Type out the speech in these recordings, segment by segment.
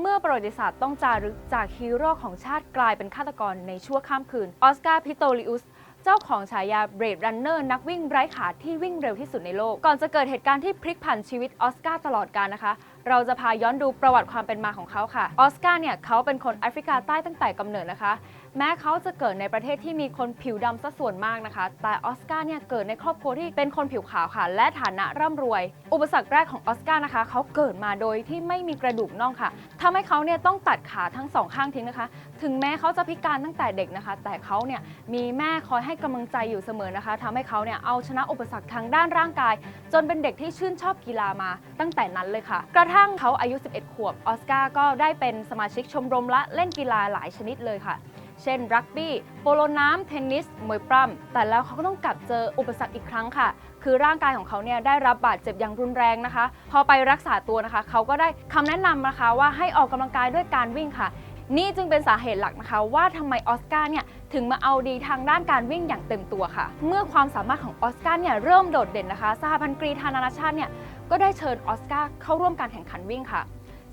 เมื่อประวัติศาสตร์ต้องจารึกจากฮีโร่ของชาติกลายเป็นฆาตกรในชั่วข้ามคืน ออสการ์พิโตริอุสเจ้าของฉายาเบรดรันเนอร์นักวิ่งไร้ขาที่วิ่งเร็วที่สุดในโลก ก่อนจะเกิดเหตุการณ์ที่พลิกผันชีวิตออสการ์ตลอดกาลนะคะ เราจะพาย้อนดูประวัติความเป็นมาของเขาค่ะ ออสการ์เนี่ยเขาเป็นคนแอฟริกาใต้ตั้งแต่กำเนิดนะคะ แม้เขาจะเกิดในประเทศที่มีคนผิวดำซะส่วนมากนะคะ แต่ออสการ์เนี่ยเกิดในครอบครัวที่เป็นคนผิวขาวค่ะ และฐานะร่ำรวย อุปสรรคแรกของออสการ์นะคะเขาเกิดมาโดยที่ไม่มีกระดูกน่องค่ะทำให้เขาเนี่ยต้องตัดขาทั้งสองข้างทิ้งนะคะ ถึงแม้เขาจะพิการตั้งแต่เด็กนะคะ แต่เขาเนี่ยมีแม่คอยให้กำลังใจอยู่เสมอนะคะทำให้เขาเนี่ยเอาชนะอุปสรรคทางด้านร่างกาย จนเป็นเด็กที่ชื่นชอบกีฬามาตั้งแต่นั้นเลยค่ะกระทั่งเขาอายุ 11 ขวบ ออสการ์ก็ได้เป็นสมาชิกชมรมและเล่นกีฬาหลายชนิดเลยค่ะ เช่น รักบี้ โปโลน้ำ เทนนิส มวยปล้ำ แต่แล้วเขาก็ต้องกลับเจออุปสรรคอีกครั้งค่ะ คือร่างกายของเขาเนี่ยได้รับบาดเจ็บอย่างรุนแรงนะคะ พอไปรักษาตัวนะคะ เขาก็ได้คำแนะนำนะคะว่าให้ออกกำลังกายด้วยการวิ่งค่ะนี่จึงเป็นสาเหตุหลักนะคะ ว่าทำไมออสการ์เนี่ยถึงมาเอาดีทางด้านการวิ่งอย่างเต็มตัวค่ะ เมื่อความสามารถของออสการ์เนี่ยเริ่มโดดเด่นนะคะสหพันธ์กรีฑานานาชาติเนี่ย ก็ได้เชิญออสการ์เข้าร่วมการแข่งขันวิ่งค่ะ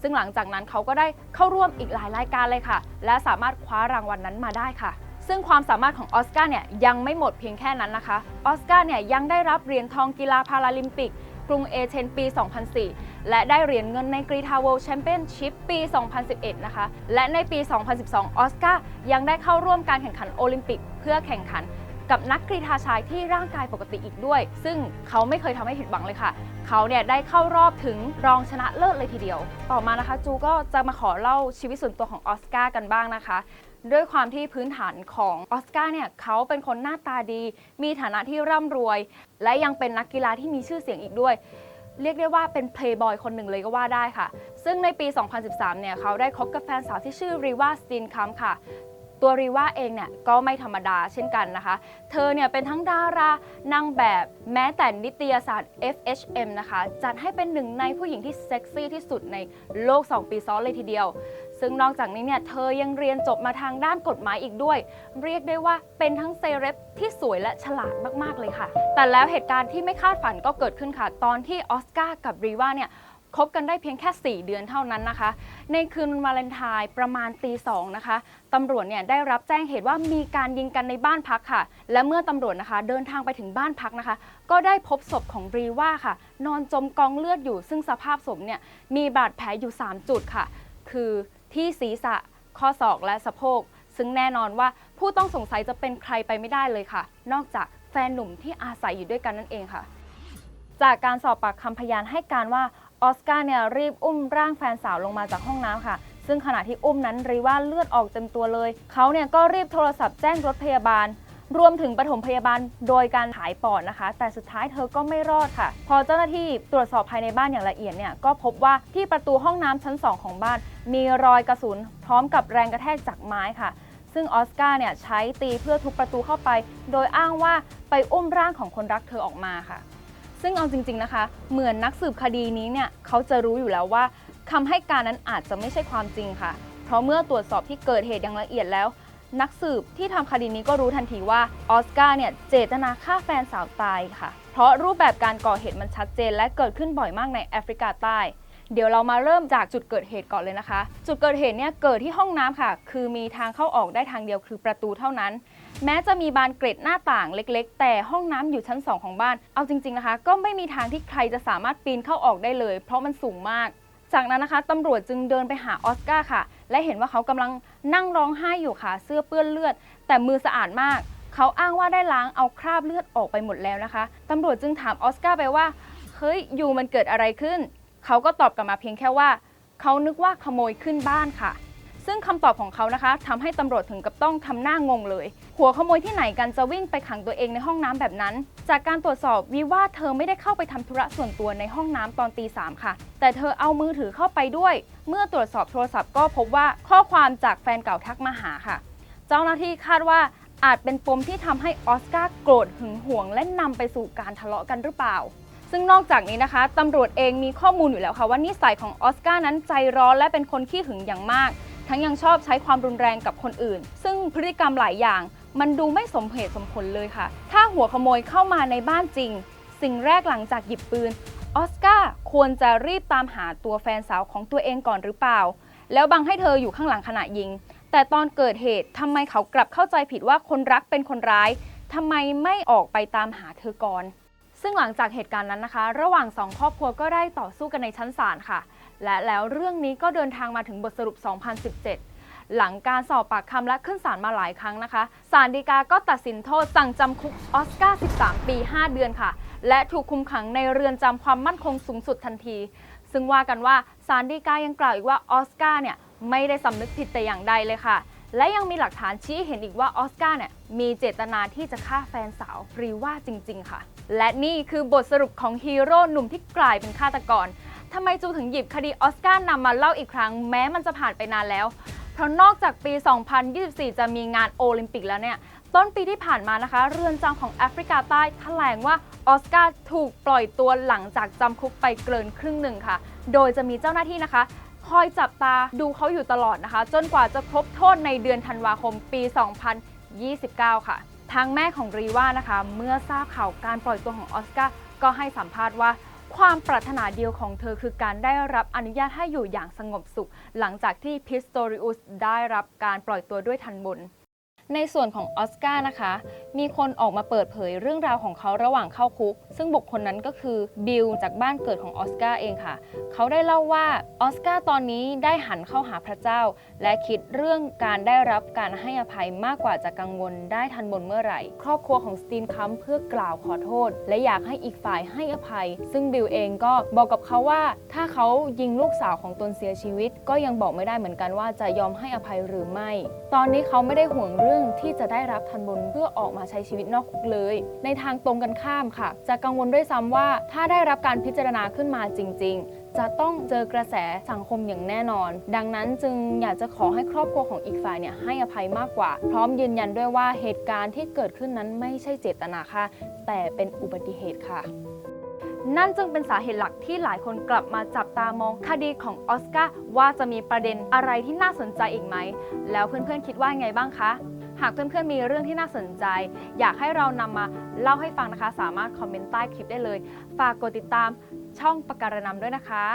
ซึ่งหลังจากนั้นเขาก็ได้เข้าร่วมอีกหลายรายการเลยค่ะ และสามารถคว้ารางวัลนนั้นมาได้ค่ะ ซึ่งความสามารถของออสการ์เนี่ยยังไม่หมดเพียงแค่นั้นนะคะ ออสการ์เนี่ยยังได้รับเหรียญทองกีฬาพาราลิมปิกกรุงเอเธนปี 2004 และได้เหรียญเงินในกรีฑาเวิลด์แชมเปี้ยนชิพปี 2011 นะคะ และในปี 2012 ออสการ์ยังได้เข้าร่วมการแข่งขันโอลิมปิก เพื่อแข่งขัน กับนักกรีฑาชายที่ร่างกายปกติอีกด้วย ซึ่งเขาไม่เคยทำให้ผิดหวังเลยค่ะ เขาเนี่ยได้เข้ารอบถึงรองชนะเลิศเลยทีเดียว ต่อมานะคะจูก็จะมาขอเล่าชีวิตส่วนตัวของออสการ์กันบ้างนะคะด้วยความที่พื้นฐานของออสการ์เนี่ยเขาเป็นคนหน้าตาดี มีฐานะที่ร่ำรวย และยังเป็นนักกีฬาที่มีชื่อเสียงอีกด้วย เรียกได้ว่าเป็นเพลย์บอยคนหนึ่งเลยก็ว่าได้ค่ะ ซึ่งในปี 2013 เนี่ยเขาได้คบกับแฟนสาวที่ชื่อรีวาสตินคัมค่ะ ตัวรีว่าเองเนี่ยก็ไม่ธรรมดาเช่นกันนะคะ เธอเนี่ยเป็นทั้งดารานางแบบแม้แต่นิตยสาร FHM นะคะ จัดให้เป็นหนึ่งในผู้หญิงที่เซ็กซี่ที่สุดในโลก 2 ปีซ้อนเลยทีเดียว ซึ่งนอกจากนี้เนี่ยเธอยังเรียนจบมาทางด้านกฎหมายอีกด้วย เรียกได้ว่าเป็นทั้งเซเลบที่สวยและฉลาดมากๆเลยค่ะ แต่แล้วเหตุการณ์ที่ไม่คาดฝันก็เกิดขึ้นค่ะ ตอนที่ออสการ์กับรีว่าเนี่ย คบกันได้เพียงแค่ 4 เดือนเท่านั้นนะคะ ในคืนวันวาเลนไทน์ประมาณตีสองนะคะตำรวจเนี่ยได้รับแจ้งเหตุว่ามีการยิงกันในบ้านพักค่ะ และเมื่อตำรวจนะคะ เดินทางไปถึงบ้านพักนะคะ ก็ได้พบศพของรีว่าค่ะ นอนจมกองเลือดอยู่ ซึ่งสภาพศพเนี่ยมีบาดแผลอยู่ 3 จุดค่ะ คือที่ศีรษะข้อศอกและสะโพก ซึ่งแน่นอนว่าผู้ต้องสงสัยจะเป็นใครไปไม่ได้เลยค่ะ นอกจากแฟนหนุ่มที่อาศัยอยู่ด้วยกันนั่นเองค่ะ จากการสอบปากคำพยานให้การว่า ออสการ์เนี่ยรีบอุ้มร่างแฟนสาวลงมาจากห้องน้ำค่ะ ซึ่งขณะที่อุ้มนั้นรีว่าเลือดออกเต็มตัวเลย เขาเนี่ยก็รีบโทรศัพท์แจ้งรถพยาบาล รวมถึงปฐมพยาบาลโดยการถ่ายปอดนะคะ แต่สุดท้ายเธอก็ไม่รอดค่ะ พอเจ้าหน้าที่ตรวจสอบภายในบ้านอย่างละเอียดเนี่ยก็พบว่าที่ประตูห้องน้ำชั้น 2 ของบ้าน มีรอยกระสุน พร้อมกับแรงกระแทกจากไม้ค่ะซึ่งออสการ์เนี่ยใช้ตีเพื่อทุบประตูเข้าไป โดยอ้างว่าไปอุ้มร่างของคนรักเธอออกมาค่ะ ซึ่งเอาจริงๆนะคะ เหมือนนักสืบคดีนี้เนี่ยเขาจะรู้อยู่แล้วว่าคำให้การนั้นอาจจะไม่ใช่ความจริงค่ะ เพราะเมื่อตรวจสอบที่เกิดเหตุอย่างละเอียดแล้ว นักสืบที่ทำคดีนี้ก็รู้ทันทีว่าออสการ์เนี่ยเจตนาฆ่าแฟนสาวตายค่ะ เพราะรูปแบบการก่อเหตุมันชัดเจน และเกิดขึ้นบ่อยมากในแอฟริกาใต้ เดี๋ยวเรามาเริ่มจากจุดเกิดเหตุก่อนเลยนะคะ จุดเกิดเหตุเนี่ยเกิดที่ห้องน้ำค่ะ คือมีทางเข้าออกได้ทางเดียวคือประตูเท่านั้น แม้จะมีบานเกร็ดหน้าต่างเล็กๆ แต่ห้องน้ำอยู่ชั้น 2 ของบ้าน เอาจริง ๆนะคะ ก็ไม่มีทางที่ใครจะสามารถปีนเข้าออกได้เลย เพราะมันสูงมาก จากนั้นนะคะตำรวจจึงเดินไปหาออสการ์ค่ะ และเห็นว่าเขากำลังนั่งร้องไห้อยู่ค่ะ เสื้อเปื้อนเลือด แต่มือสะอาดมาก เขาอ้างว่าได้ล้างเอาคราบเลือดออกไปหมดแล้วนะคะตำรวจจึงถามออสการ์ไปว่าเฮ้ยอยู่มันเกิดอะไรขึ้น เขาก็ตอบกลับมาเพียงแค่ว่า เขานึกว่าขโมยขึ้นบ้านค่ะ ซึ่งคำตอบของเขานะคะทำให้ตำรวจถึงกับต้องทำหน้างงเลย หัวขโมยที่ไหนกันจะวิ่งไปขังตัวเองในห้องน้ำแบบนั้น จากการตรวจสอบวิว่าเธอไม่ได้เข้าไปทำธุระส่วนตัวในห้องน้ำตอนตีสามค่ะ แต่เธอเอามือถือเข้าไปด้วย เมื่อตรวจสอบโทรศัพท์ก็พบว่าข้อความจากแฟนเก่าทักมาหาค่ะ เจ้าหน้าที่คาดว่าอาจเป็นปมที่ทำให้ออสการ์โกรธหึงหวง และนำไปสู่การทะเลาะกันหรือเปล่า ซึ่งนอกจากนี้นะคะตำรวจเองมีข้อมูลอยู่แล้วค่ะว่านิสัยของออสการ์นั้นใจร้อนและเป็นคนขี้หึงอย่างมาก ทั้งยังชอบใช้ความรุนแรงกับคนอื่น ซึ่งพฤติกรรมหลายอย่าง มันดูไม่สมเหตุสมผลเลยค่ะ ถ้าหัวขโมยเข้ามาในบ้านจริง สิ่งแรกหลังจากหยิบปืน ออสการ์ควรจะรีบตามหาตัวแฟนสาวของตัวเองก่อนหรือเปล่า แล้วบังให้เธออยู่ข้างหลังขณะยิง แต่ตอนเกิดเหตุทำไมเขากลับเข้าใจผิดว่าคนรักเป็นคนร้ายทำไมไม่ออกไปตามหาเธอก่อนซึ่งหลังจากเหตุการณ์นั้นนะคะ ระหว่างสองครอบครัวก็ได้ต่อสู้กันในชั้นศาลค่ะ และแล้วเรื่องนี้ก็เดินทางมาถึงบทสรุป 2017 หลังการสอบปากคำและขึ้นศาลมาหลายครั้งนะคะ ศาลฎีกาก็ตัดสินโทษสั่งจำคุกออสการ์ 13 ปี 5 เดือนค่ะ และถูกคุมขังในเรือนจำความมั่นคงสูงสุดทันที ซึ่งว่ากันว่าศาลฎีกายังกล่าวอีกว่าออสการ์เนี่ยไม่ได้สำนึกผิดแต่อย่างใดเลยค่ะ และยังมีหลักฐานชี้เห็นอีกว่าออสการ์เนี่ยมีเจตนาที่จะฆ่าแฟนสาวรีว่าจริง ๆ ค่ะ และนี่คือบทสรุปของฮีโร่หนุ่มที่กลายเป็นฆาตกร ทำไมจูถึงหยิบคดีออสการ์นำมาเล่าอีกครั้งแม้มันจะผ่านไปนานแล้ว เพราะนอกจากปี 2024 จะมีงานโอลิมปิกแล้วเนี่ย ต้นปีที่ผ่านมานะคะ เรือนจำของแอฟริกาใต้แถลงว่าออสการ์ถูกปล่อยตัวหลังจากจำคุกไปเกินครึ่งหนึ่งค่ะ โดยจะมีเจ้าหน้าที่นะคะ คอยจับตาดูเขาอยู่ตลอดนะคะ จนกว่าจะครบโทษในเดือนธันวาคมปี 2029 ค่ะ ทางแม่ของรีว่านะคะ เมื่อทราบข่าวการปล่อยตัวของออสการ์ก็ให้สัมภาษณ์ว่า ความปรารถนาเดียวของเธอคือการได้รับอนุญาตให้อยู่อย่างสงบสุข หลังจากที่พิสโตริอุสได้รับการปล่อยตัวด้วยทันบน ในส่วนของออสการ์นะคะ มีคนออกมาเปิดเผยเรื่องราวของเขาระหว่างเข้าคุก ซึ่งบุคคลนั้นก็คือบิลจากบ้านเกิดของออสการ์เองค่ะ เขาได้เล่าว่าออสการ์ตอนนี้ได้หันเข้าหาพระเจ้า และคิดเรื่องการได้รับการให้อภัยมากกว่าจะกังวลได้ทันบนเมื่อไหร่ ครอบครัวของสตีนคัมเพื่อกล่าวขอโทษ และอยากให้อีกฝ่ายให้อภัย ซึ่งบิลเองก็บอกกับเขาว่า ถ้าเขายิงลูกสาวของตนเสียชีวิต ก็ยังบอกไม่ได้เหมือนกันว่าจะยอมให้อภัยหรือไม่ ตอนนี้เขาไม่ได้ห่วงเรื่องที่จะได้รับทันบนเพื่อออกมาใช้ชีวิตนอกคุกเลย ในทางตรงกันข้ามค่ะ จะกังวลด้วยซ้ำว่าถ้าได้รับการพิจารณาขึ้นมาจริง ๆ จะต้องเจอกระแสสังคมอย่างแน่นอน ดังนั้นจึงอยากจะขอให้ครอบครัวของอีกฝ่ายเนี่ยให้อภัยมากกว่า พร้อมยืนยันด้วยว่าเหตุการณ์ที่เกิดขึ้นนั้นไม่ใช่เจตนาค่ะ แต่เป็นอุบัติเหตุค่ะนั่นจึงเป็นสาเหตุหลักที่หลายคนกลับมาจับตามองคดีของออสการ์ว่าจะมีประเด็นอะไรที่น่าสนใจอีกไหม แล้วเพื่อนๆคิดว่าไงบ้างคะ หากเพื่อนๆมีเรื่องที่น่าสนใจ อยากให้เรานำมาเล่าให้ฟังนะคะ สามารถคอมเมนต์ใต้คลิปได้เลย ฝากกดติดตามช่องปากการนำด้วยนะคะ